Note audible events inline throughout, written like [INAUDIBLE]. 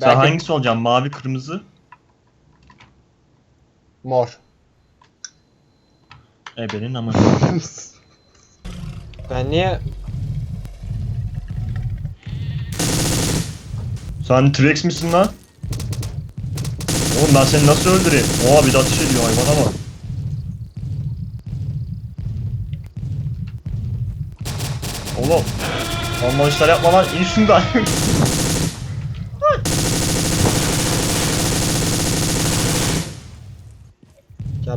Sen Belki hangisi olacaksın? Mavi, kırmızı? mor. Ebenin ama. [LAUGHS] Ben niye Sen T-Rex misin lan? Oğlum ben seni nasıl öldüreyim? Oha bir de ateş ediyor hayvana bak. Oğlum. Ondan işler yapma lan. İn şundan. [LAUGHS]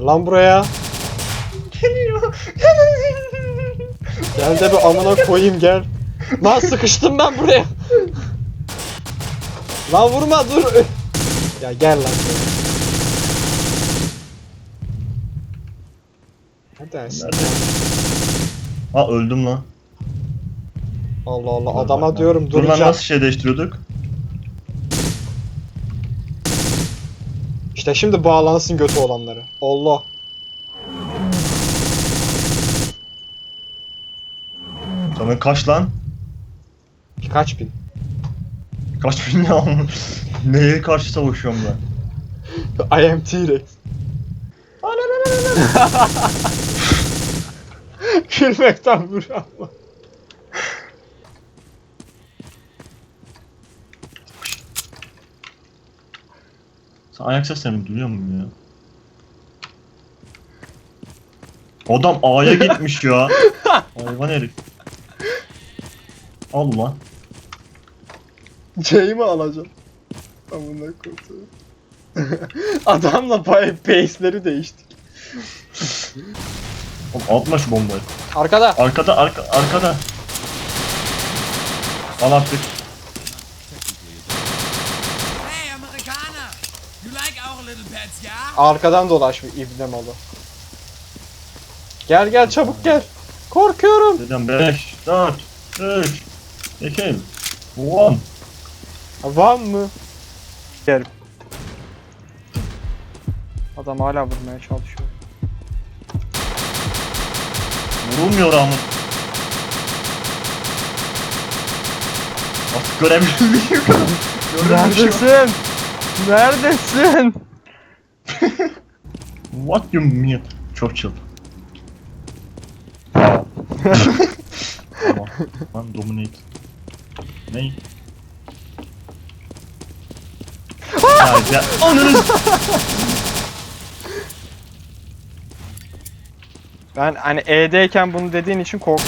Gel lan buraya. Geliyor. Gel de bir amına koyayım gel. Lan sıkıştım ben buraya. Lan vurma dur. Ya gel lan. Neredesin? Nerede? Ha öldüm lan. Allah Allah adama diyorum Dur lan duracağım. nasıl şey değiştiriyorduk? İşte şimdi bağlansın götü olanları. Allah. Sana kaç lan? Kaç bin? Kaç bin ya? Neye karşı savaşıyorum ben? I am T-Rex. Gülmekten vuruyor ayak seslerini duyuyor musun ya? Adam A'ya gitmiş ya. [LAUGHS] Hayvan herif. Al lan. C'yi mi alacağım? Amına koyayım. [LAUGHS] Adamla pay pace'leri değiştik. Oğlum atma şu bombayı. Arkada. Arkada arka arkada. Al artık. Arkadan dolaşmış ibne malı. Gel gel çabuk gel. Korkuyorum. Dedim 5, 4, 3, 2, 1. Van mı? Gel. Adam hala vurmaya çalışıyor. Vurulmuyor ama. Artık görebiliyor muyum? [LAUGHS] Neredesin? Neredesin? What you mean? Churchill. [LAUGHS] Tamam. Lan dominate. Ney? Ha, ya, ananı Ben hani E'deyken bunu dediğin için kork.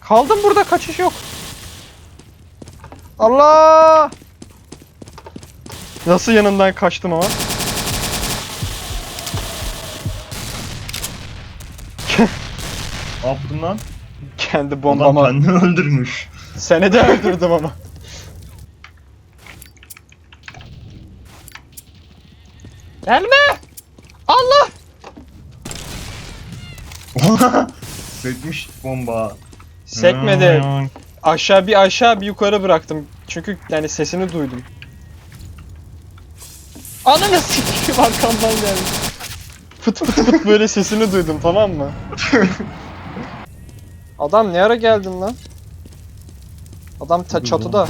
Kaldım burada kaçış yok. Allah! Nasıl yanından kaçtım ama? Ne yaptın lan? Kendi Adam bombama. kendini öldürmüş. Seni de öldürdüm ama. Gelme! Allah! Sekmiş bomba. Sekmedi. Aşağı bir aşağı bir yukarı bıraktım. Çünkü yani sesini duydum. Ananı sikeyim arkamdan geldi. Fıt fıt fıt böyle sesini duydum tamam mı? [LAUGHS] Adam ne ara geldin lan? Adam ta- çatıda.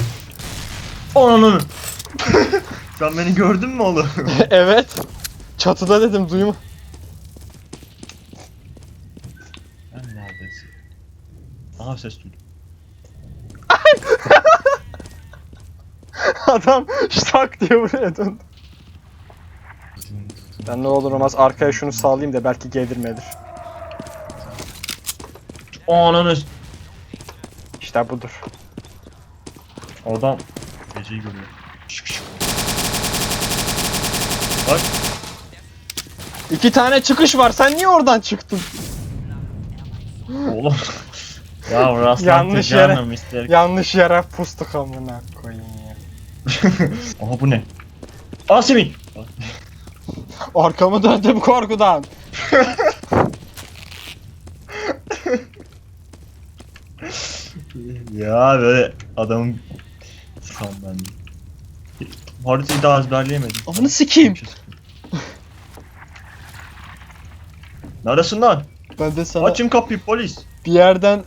Ananı. [LAUGHS] Sen beni gördün mü oğlum? [LAUGHS] evet. Çatıda dedim duyma. Ben neredesin? Aha ses duydum. Adam şak diye buraya döndü. Ben ne olur olmaz arkaya şunu sağlayayım da belki gelirmedir. Ananı. İşte budur. Adam geceyi görüyor. Şık şık. Bak İki tane çıkış var sen niye oradan çıktın? oğlum. [LAUGHS] ya rastlantı Yanlış yere- canım ister. Yanlış yere pustuk amına koyayım ya. [LAUGHS] Aha bu ne? Asimi. Arkamı döndüm korkudan. [LAUGHS] ya böyle adamın Tamam ben. Haritayı daha ezberleyemedim. Amını sikeyim. Neredesin lan? Ben de sana Açın kapıyı polis. bir yerden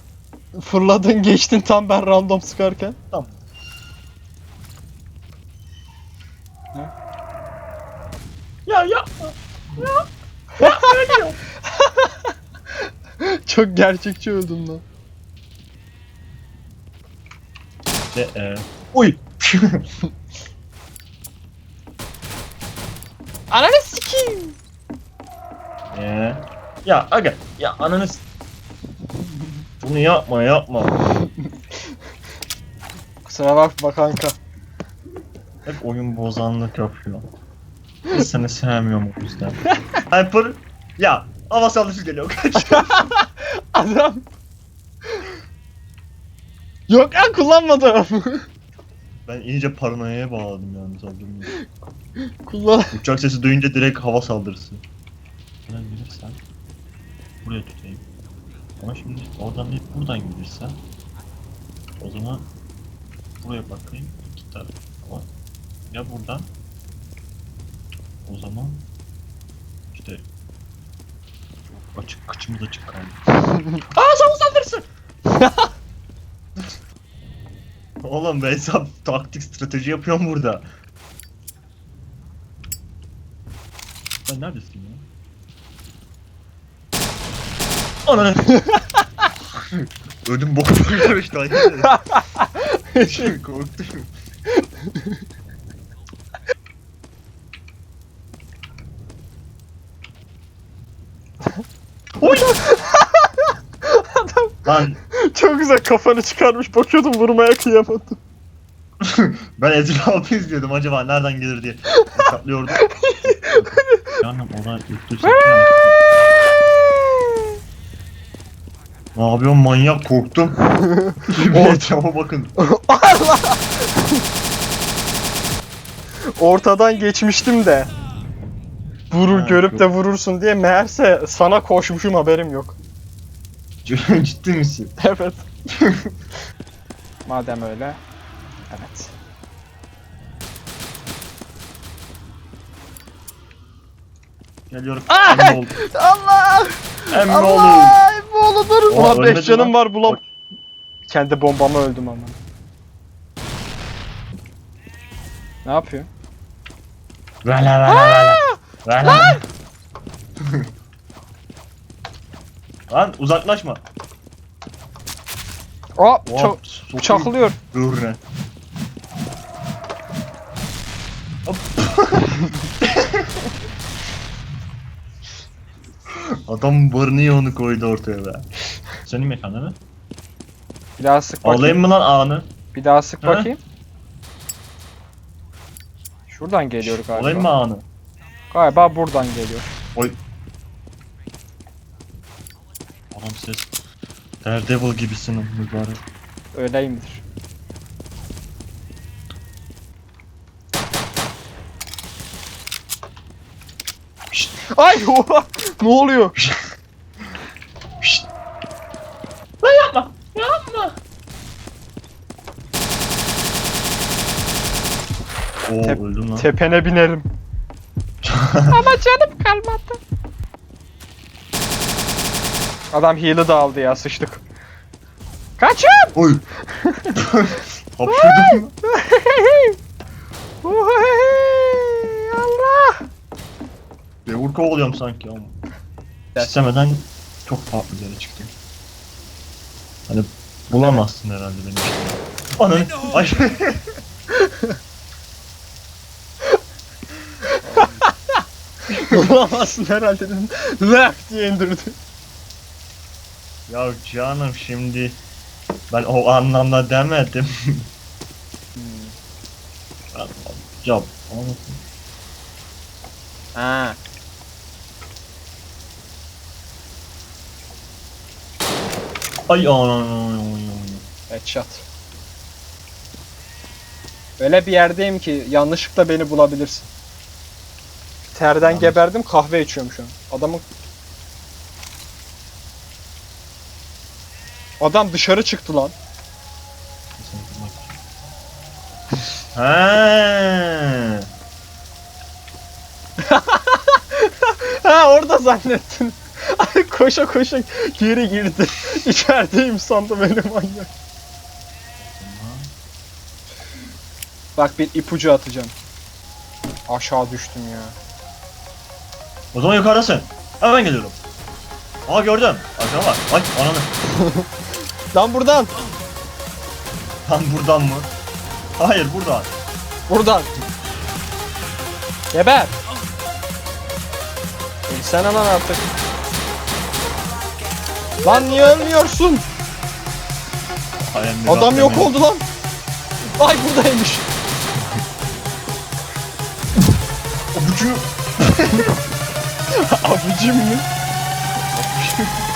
Fırladın geçtin tam ben random sıkarken. Tamam. Ya ya. [LAUGHS] Çok gerçekçi öldüm lan. De, e. Uy. [LAUGHS] Ananı sikeyim. Ee, ya aga ya ananı s- Bunu yapma yapma. Kusura bakma kanka. Hep oyun bozanlık yapıyor. Seni sevmiyorum o yüzden. Hyper ya hava saldırısı geliyor kaç. [LAUGHS] Adam. Yok lan kullanmadım. ben iyice paranoyaya bağladım yani saldırmayı. Kullan. Uçak sesi duyunca direkt hava saldırısı. Buradan gelirsen buraya tutayım. Ama şimdi oradan değil buradan gelirsen o zaman buraya bakayım iki ama ya buradan o zaman işte açık kıçımız açık kaldı. [LAUGHS] Aa savun saldırısı! [LAUGHS] Oğlum ben hesap taktik strateji yapıyorum burada. Sen neredesin ya? Ananı. [LAUGHS] Ödüm bokum karıştı. Korktum. Oy! Adam Lan çok güzel kafanı çıkarmış bakıyordum vurmaya kıyamadım. [LAUGHS] ben Ezil abi izliyordum acaba nereden gelir diye hesaplıyordum. Canım olay yoktu çekiyor. Ne yapıyorsun manyak korktum. [LAUGHS] Bir etrafa bakın. Allah! [LAUGHS] Ortadan geçmiştim de. Vurur Ha, görüp yok. de vurursun diye meğerse sana koşmuşum haberim yok. [LAUGHS] Ciddi misin? [LAUGHS] Evet. [LAUGHS] Madem öyle. Evet. Geliyorum. Ah! Emmi oldu. Allah! Emmi oldu. Allah! Bu olur. Oha, Ulan ölmedi 5 canım var bulam. Kendi bombama öldüm ama. Ne yapıyor? Vele vele vele. Vele. Lan! Lan uzaklaşma. Aa, çok çakılıyor. Böğrüne. Hop. [LAUGHS] Adam barınıyor onu koydu ortaya be. Senin mekanı mı? Bir daha sık bakayım. Alayım mı lan ağını? Bir daha sık Ha? bakayım. Şuradan geliyor galiba. Alayım mı ağını? Galiba buradan geliyor. Adam ses. Daredevil gibisin mübarek. Öyleyimdir. Şşt. Ay oha! Ne oluyor? Şşt. Lan yapma. Yapma. Oo Tep- öldüm lan. Tepene binerim. [LAUGHS] Ama canım kalmadı. Adam heal'ı da aldı ya sıçtık. Kaçın! Oy. [LAUGHS] Hapşırdın mı? Allah! Devur kovalıyorum sanki ama. İstemeden çok farklı bir yere çıktım. Hani bulamazsın herhalde beni. Ananı. Ay. [LAUGHS] Bulamazsın herhalde dedim. Lak diye indirdi. ya canım şimdi ben o anlamda demedim. Ben- ya Ha. ay ananı. Headshot. Öyle bir yerdeyim ki yanlışlıkla beni bulabilirsin. Terden Yalnız- geberdim kahve içiyorum şu an. Adamın Adam dışarı çıktı lan. He. [LAUGHS] ha orada zannettin. koşa koşa geri girdi. [LAUGHS] İçerideyim sandı beni manyak. Bak bir ipucu atacağım. Aşağı düştüm ya. O zaman yukarıdasın. Hemen geliyorum. Aa gördüm. Aşağı var. Ay ananı. [LAUGHS] Lan buradan. Tam buradan mı? Hayır buradan. Buradan. Geber. Ölsene lan artık. Lan niye ölmüyorsun? Hayır, Adam yok oldu lan. Ay buradaymış. Abucu. [LAUGHS] Abicim mi? Abicim. [LAUGHS]